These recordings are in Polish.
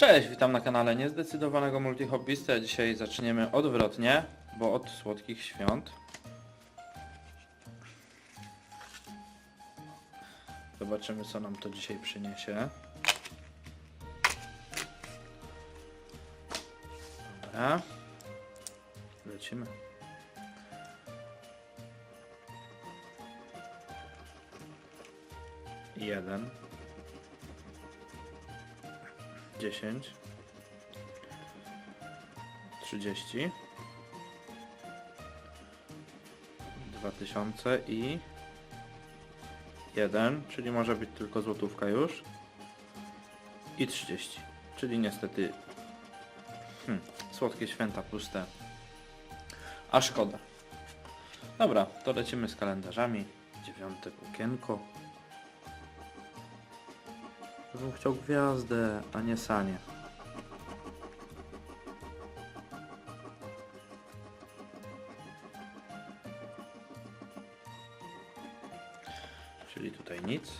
Cześć, witam na kanale Niezdecydowanego Multihobbysty. Dzisiaj zaczniemy odwrotnie, bo od słodkich świąt. Zobaczymy co nam to dzisiaj przyniesie. Dobra. Lecimy. Jeden. 10 30 2000 i 1, czyli może być tylko złotówka już. I 30, czyli niestety hmm, słodkie święta puste a szkoda. Dobra, to lecimy z kalendarzami. Dziewiąte okienko ja bym chciał gwiazdę, a nie sanie. Czyli tutaj nic.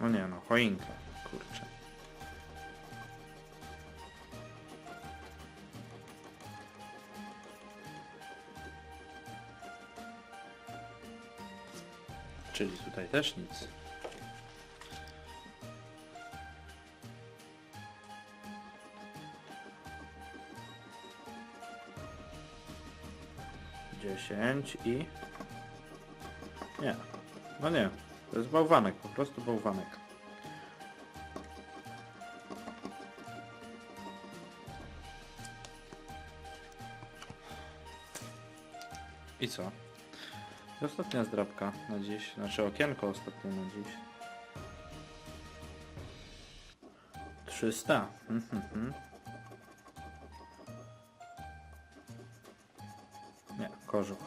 No nie no, choinka, kurczę. Czyli tutaj też nic. Dziesięć i... Nie. No nie. To jest bałwanek, po prostu bałwanek. I co? Ostatnia zdrabka na dziś, znaczy okienko ostatnie na dziś. 300. Mhm, mhm. Nie, kożuch.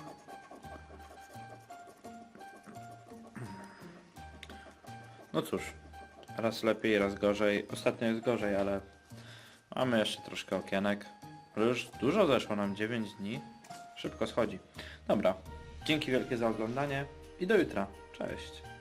No cóż, raz lepiej, raz gorzej. Ostatnio jest gorzej, ale mamy jeszcze troszkę okienek. Już dużo zeszło nam, 9 dni. Szybko schodzi. Dobra, dzięki wielkie za oglądanie i do jutra. Cześć.